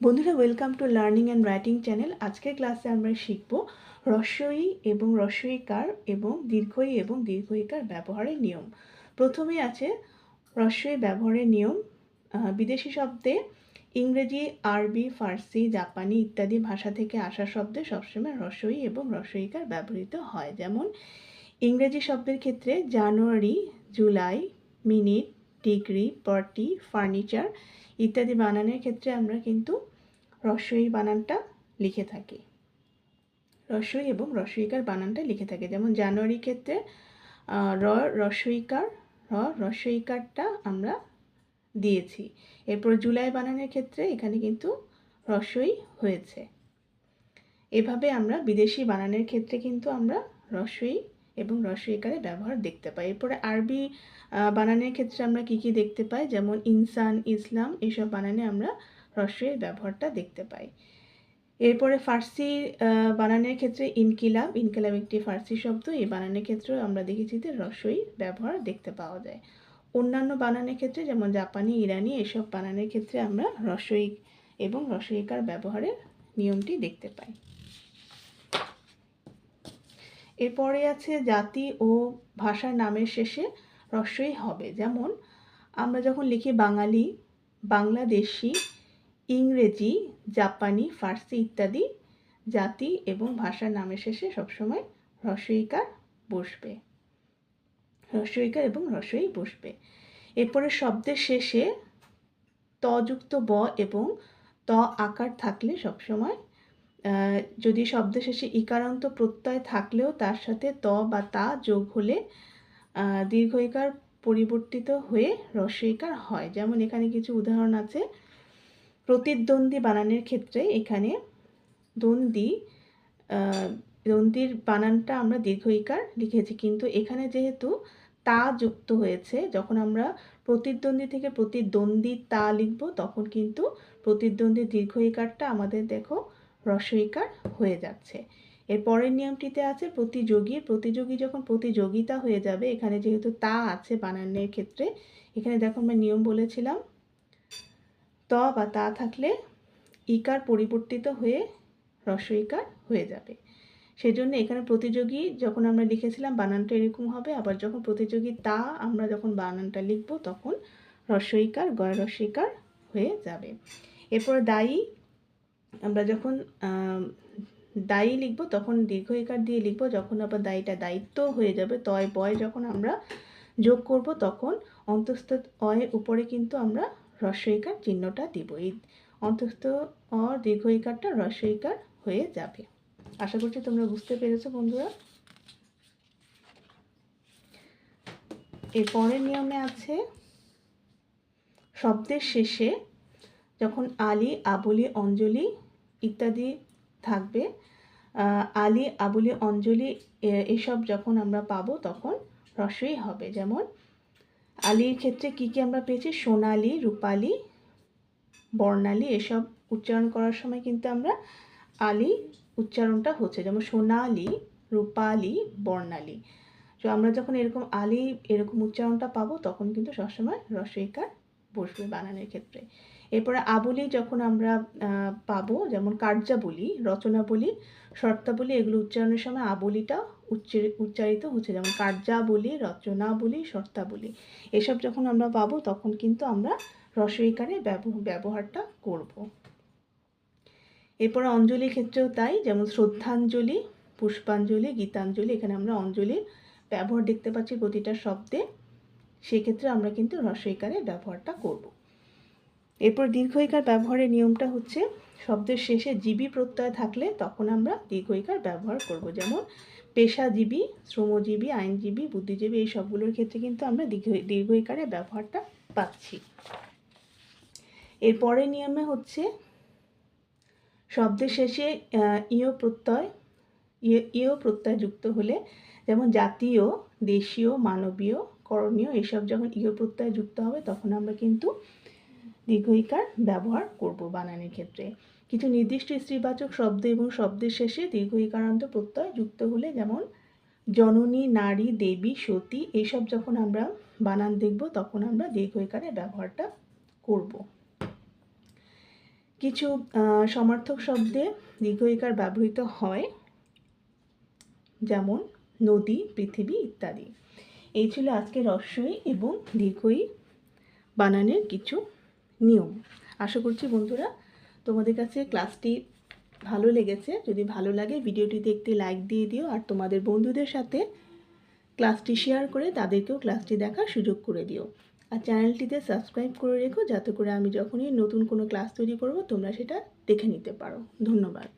বন্ধুরা welcome to learning and writing channel আজকের ক্লাসে আমরা শিখব রস্বই এবং রস্বইকার এবং দীর্ঘই এবং দীর্ঘইকার ব্যবহারের নিয়ম। প্রথমে আছে রস্বই ব্যবহারের নিয়ম। বিদেশি শব্দে ইংরেজি, আরবি, ফার্সি, জাপানি ইত্যাদি ভাষা থেকে আসা শব্দে সবসময় রস্বই এবং রস্বইকার ব্যবহৃত হয়। যেমন ইংরেজি শব্দের ক্ষেত্রে January, July, minute, degree party furniture ইত্যাদি বানানোর ক্ষেত্রে আমরা কিন্তু রস্বই বানানটা লিখে থাকি। রস্বই এবং রস্বইকার বানানটা লিখে থাকি। যেমন জানুয়ারির ক্ষেত্রে র রস্বইকার র রস্বইকারটা আমরা দিয়েছি। এরপর জুলাই বানানের ক্ষেত্রে এখানে কিন্তু রসই হয়েছে। এভাবে আমরা বিদেশি বানানের ক্ষেত্রে কিন্তু আমরা রসই এবং রস্বইকারের ব্যবহার দেখতে পাই। এরপরে আরবি বানানের ক্ষেত্রে আমরা কি কি দেখতে পাই? যেমন ইনসান, ইসলাম, এসব বানানে আমরা রস্বইয়ের ব্যবহারটা দেখতে পাই। এরপরে ফার্সি বানানের ক্ষেত্রে ইনকিলাব ইনকিলাব একটি ফার্সি শব্দ, এই বানানের ক্ষেত্রেও আমরা দেখেছি যে রস্বই ব্যবহার দেখতে পাওয়া যায়। অন্যান্য বানানের ক্ষেত্রে যেমন জাপানি, ইরানি, এসব বানানের ক্ষেত্রে আমরা রস্বই এবং রস্বইকার ব্যবহারের নিয়মটি দেখতে পাই। এরপরে আছে জাতি ও ভাষার নামের শেষে রস্বই হবে। যেমন আমরা যখন লিখি বাঙালি, বাংলাদেশি ইংরেজি, জাপানি, ফার্সি ইত্যাদি জাতি এবং ভাষার নামের শেষে সবসময় রস্বইকার বসবে। রস্বইকার এবং রস্বই বসবে। এরপরে শব্দের শেষে তযুক্ত ব এবং ত আকার থাকলে সবসময় যদি শব্দের শেষে ইকারান্ত প্রত্যয় থাকলেও তার সাথে ত বা তা যোগ হলে দীর্ঘইকার পরিবর্তিত হয়ে রস্বইকার হয়। যেমন এখানে কিছু উদাহরণ আছে। প্রতিদ্বন্দ্বী বানানের ক্ষেত্রে এখানে দ্বন্দ্বী দন্দির বানানটা আমরা দীর্ঘইকার লিখেছি। কিন্তু এখানে যেহেতু তা যুক্ত হয়েছে, যখন আমরা প্রতিদ্বন্দ্বী থেকে প্রতিদ্বন্দ্বী তা লিখব, তখন কিন্তু প্রতিদ্বন্দ্বী দীর্ঘইকারটা আমাদের দেখো রস্বইকার হয়ে যাচ্ছে। এর পরের নিয়মটিতে আছে প্রতিযোগী। প্রতিযোগী যখন প্রতিযোগিতা হয়ে যাবে, এখানে যেহেতু তা আছে বানানের ক্ষেত্রে, এখানে দেখো আমরা নিয়ম বলেছিলাম ত বা তা থাকলে ইকার পরিবর্তিত হয়ে রস্বইকার হয়ে যাবে। সেই সেজন্য এখানে প্রতিযোগী যখন আমরা লিখেছিলাম বানানটা এরকম হবে, আবার যখন প্রতিযোগী তা আমরা যখন বানানটা লিখব তখন রস্বইকার গয় রস্বইকার হয়ে যাবে। এরপর দায়ী, আমরা যখন দায়ী লিখব তখন দীর্ঘ দীর্ঘইকার দিয়ে লিখব, যখন আবার দায়ীটা দায়িত্ব হয়ে যাবে, তয়, বয় যখন আমরা যোগ করব তখন অন্তস্থ অয়ের উপরে কিন্তু আমরা রস্বইকার চিহ্নটা দিব। এই অন্তস্থ অ দীর্ঘইকারটা রস্বইকার হয়ে যাবে। আশা করছি তোমরা বুঝতে পেরেছ বন্ধুরা। এর পরের নিয়মে আছে, শব্দের শেষে যখন আলি, আবলি, অঞ্জলি ইত্যাদি থাকবে আলি, আবলি, অঞ্জলি এসব যখন আমরা পাবো তখন রসই হবে। যেমন আলির ক্ষেত্রে কি কি আমরা পেয়েছি? সোনালি, রূপালি, বর্ণালী এসব উচ্চারণ করার সময় কিন্তু আমরা আলি উচ্চারণটা হচ্ছে, যেমন সোনালি, রূপালি, বর্ণালী। তো আমরা যখন এরকম আলি এরকম উচ্চারণটা পাবো, তখন কিন্তু সবসময় রসইকার বসবে বানানোর ক্ষেত্রে। এরপরে আবলি যখন আমরা পাবো, যেমন কার্যাবলী রচনাবলী শর্তাবলী এগুলো উচ্চারণের সময় আবলিটা উচ্চারি- উচ্চারিত হচ্ছে। যেমন কার্যাবলী রচনাবলী শর্তাবলী এসব যখন আমরা পাবো, তখন কিন্তু আমরা রসইকারে ব্যব- ব্যবহারটা করব। এরপর অঞ্জলি ক্ষেত্রেও তাই, যেমন শ্রদ্ধাঞ্জলি, পুষ্পাঞ্জলি, গীতাঞ্জলি, এখানে আমরা অঞ্জলির ব্যবহার দেখতে পাচ্ছি প্রতিটা শব্দে। সেক্ষেত্রে আমরা কিন্তু রসইকারে ব্যবহারটা করব। এরপর দীর্ঘইকার ব্যবহারের নিয়মটা হচ্ছে, শব্দের শেষে জীবী প্রত্যয় থাকলে তখন আমরা দীর্ঘইকার ব্যবহার করব। যেমন পেশাজীবী, শ্রমজীবী, আইনজীবী, বুদ্ধিজীবী এই সবগুলোর ক্ষেত্রে কিন্তু আমরা দীর্ঘ দীর্ঘইকারের ব্যবহারটা পাচ্ছি। এর পরের নিয়মে হচ্ছে, শব্দের শেষে ইয় প্রত্যয় ইয় প্রত্যয় যুক্ত হলে যেমন জাতীয়, দেশীয়, মানবীয়, করণীয়, এসব যখন ইয় প্রত্যয় যুক্ত হবে তখন আমরা কিন্তু দীর্ঘইকার ব্যবহার করব বানানের ক্ষেত্রে। কিছু নির্দিষ্ট স্ত্রীবাচক শব্দ এবং শব্দের শেষে দীর্ঘইকারান্ত প্রত্যয় যুক্ত হলে যেমন জননী, নারী, দেবী, সতী এইসব যখন আমরা বানান দেখব তখন আমরা দীর্ঘইকারের ব্যবহারটা করব। কিছু সমার্থক শব্দে দীর্ঘইকার ব্যবহৃত হয়, যেমন নদী, পৃথিবী ইত্যাদি। এই ছিল আজকে রস্যই এবং দীর্ঘই বানানের কিছু নিয়ম। আশা করছি বন্ধুরা, তোমাদের কাছে ক্লাসটি ভালো লেগেছে। যদি ভালো লাগে, ভিডিওটিতে একটি লাইক দিয়ে দিও। আর তোমাদের বন্ধুদের সাথে ক্লাসটি শেয়ার করে তাদেরকেও ক্লাসটি দেখার সুযোগ করে দিও। আর চ্যানেলটিতে সাবস্ক্রাইব করে রেখো, যাতে করে আমি যখনই নতুন কোনো ক্লাস তৈরি করব, তোমরা সেটা দেখে নিতে পারো। ধন্যবাদ।